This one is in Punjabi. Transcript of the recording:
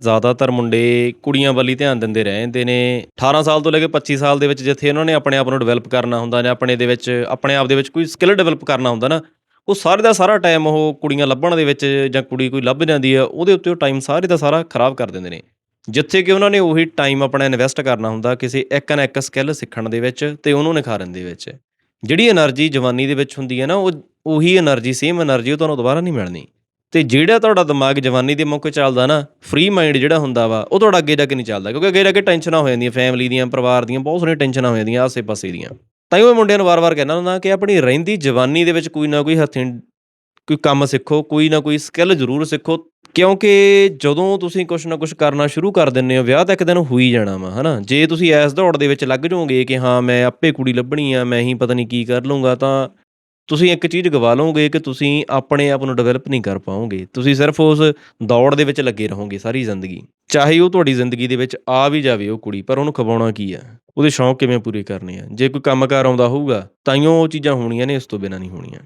ਜ਼ਿਆਦਾਤਰ ਮੁੰਡੇ ਕੁੜੀਆਂ ਵੱਲ ਹੀ ਧਿਆਨ ਦਿੰਦੇ ਰਹਿੰਦੇ ਨੇ 18 ਸਾਲ ਤੋਂ ਲੈ ਕੇ 25 ਸਾਲ ਦੇ ਵਿੱਚ ਜਿੱਥੇ ਉਹਨਾਂ ਨੇ ਆਪਣੇ ਆਪ ਨੂੰ ਡਿਵੈਲਪ ਕਰਨਾ ਹੁੰਦਾ ਜਾਂ ਆਪਣੇ ਦੇ ਵਿੱਚ, ਆਪਣੇ ਆਪ ਦੇ ਵਿੱਚ ਕੋਈ ਸਕਿੱਲ ਡਿਵੈਲਪ ਕਰਨਾ ਹੁੰਦਾ ਨਾ, ਉਹ ਸਾਰੇ ਦਾ ਸਾਰਾ ਟਾਈਮ ਉਹ ਕੁੜੀਆਂ ਲੱਭਣ ਦੇ ਵਿੱਚ ਜਾਂ ਕੁੜੀ ਕੋਈ ਲੱਭ ਜਾਂਦੀ ਆ ਉਹਦੇ ਉੱਤੇ ਉਹ ਟਾਈਮ ਸਾਰੇ ਦਾ ਸਾਰਾ ਖਰਾਬ ਕਰ ਦਿੰਦੇ ਨੇ। ਜਿੱਥੇ ਕਿ ਉਹਨਾਂ ਨੇ ਉਹੀ ਟਾਈਮ ਆਪਣਾ ਇਨਵੈਸਟ ਕਰਨਾ ਹੁੰਦਾ ਕਿਸੇ ਇੱਕ ਨਾ ਇੱਕ ਸਕਿੱਲ ਸਿੱਖਣ ਦੇ ਵਿੱਚ ਤੇ ਉਹਨੂੰ ਨਿਖਾਰਨ ਦੇ ਵਿੱਚ। ਜਿਹੜੀ એનર્ਜੀ ਜਵਾਨੀ ਦੇ ਵਿੱਚ ਹੁੰਦੀ ਹੈ ਨਾ, ਉਹ, ਉਹੀ એનર્ਜੀ ਸੇਮ એનર્ਜੀ ਉਹ ਤੁਹਾਨੂੰ ਦੁਬਾਰਾ ਨਹੀਂ ਮਿਲਣੀ। ਤੇ ਜਿਹੜਾ ਤੁਹਾਡਾ ਦਿਮਾਗ ਜਵਾਨੀ ਦੇ ਮੌਕੇ ਚੱਲਦਾ ਨਾ ਫ੍ਰੀ ਮਾਈਂਡ ਜਿਹੜਾ ਹੁੰਦਾ ਵਾ, ਉਹ ਤੁਹਾਡਾ ਅੱਗੇ ਜਾ ਕੇ ਨਹੀਂ ਚੱਲਦਾ, ਕਿਉਂਕਿ ਅੱਗੇ ਜਾ ਕੇ ਟੈਨਸ਼ਨਾਂ ਹੋ ਜਾਂਦੀਆਂ ਫੈਮਿਲੀ ਦੀਆਂ, ਪਰਿਵਾਰ ਦੀਆਂ, ਬਹੁਤ ਸਾਰੀਆਂ ਟੈਨਸ਼ਨਾਂ ਹੋ ਜਾਂਦੀਆਂ ਆਸੇ-ਪਾਸੇ ਦੀਆਂ। ਤਾਂ ਹੀ ਮੈਂ ਮੁੰਡਿਆਂ ਨੂੰ ਵਾਰ-ਵਾਰ ਕਹਿੰਦਾ ਹੁੰਦਾ ਕਿ ਆਪਣੀ ਰਹਿੰਦੀ ਜਵਾਨੀ ਦੇ ਵਿੱਚ ਕੋਈ ਨਾ ਕੋਈ ਹੱਥੀਂ ਕੋਈ ਕੰਮ ਸਿੱਖੋ, ਕੋਈ ਨਾ ਕੋਈ ਸਕਿੱਲ ਜ਼ਰੂਰ ਸਿੱਖੋ, ਕਿਉਂਕਿ ਜਦੋਂ ਤੁਸੀਂ ਕੁਛ ਨਾ ਕੁਛ ਕਰਨਾ ਸ਼ੁਰੂ ਕਰ ਦਿੰਦੇ ਹੋ, ਵਿਆਹ ਤਾਂ ਇੱਕ ਦਿਨ ਹੋ ਹੀ ਜਾਣਾ ਵਾ, ਹਨਾ? ਜੇ ਤੁਸੀਂ ਐਸ ਦੌੜ ਦੇ ਵਿੱਚ ਲੱਗ ਜਾਓਗੇ ਕਿ ਹਾਂ, ਮੈਂ ਆਪੇ ਕੁੜੀ ਲੱਭਣੀ ਆ, ਮੈਂ ਹੀ ਪਤਾ ਨਹੀਂ ਕੀ ਕਰ ਲਵਾਂਗਾ ਤਾਂ ਤੁਸੀਂ ਇੱਕ ਚੀਜ਼ ਗਵਾ ਲਓਗੇ ਕਿ ਤੁਸੀਂ ਆਪਣੇ ਆਪ ਨੂੰ ਡਿਵੈਲਪ ਨਹੀਂ ਕਰ ਪਾਓਗੇ। ਤੁਸੀਂ ਸਿਰਫ ਉਸ ਦੌੜ ਦੇ ਵਿੱਚ ਲੱਗੇ ਰਹੋਗੇ ਸਾਰੀ ਜ਼ਿੰਦਗੀ। ਚਾਹੇ ਉਹ ਤੁਹਾਡੀ ਜ਼ਿੰਦਗੀ ਦੇ ਵਿੱਚ ਆ ਵੀ ਜਾਵੇ ਉਹ ਕੁੜੀ, ਪਰ ਉਹਨੂੰ ਖਵਾਉਣਾ ਕੀ ਆ? ਉਹਦੇ ਸ਼ੌਂਕ ਕਿਵੇਂ ਪੂਰੇ ਕਰਨੇ ਆ? ਜੇ ਕੋਈ ਕੰਮਕਾਰ ਆਉਂਦਾ ਹੋਊਗਾ ਤਾਈਓ ਉਹ ਚੀਜ਼ਾਂ ਹੋਣੀਆਂ ਨੇ, ਇਸ ਤੋਂ ਬਿਨਾਂ ਨਹੀਂ ਹੋਣੀਆਂ।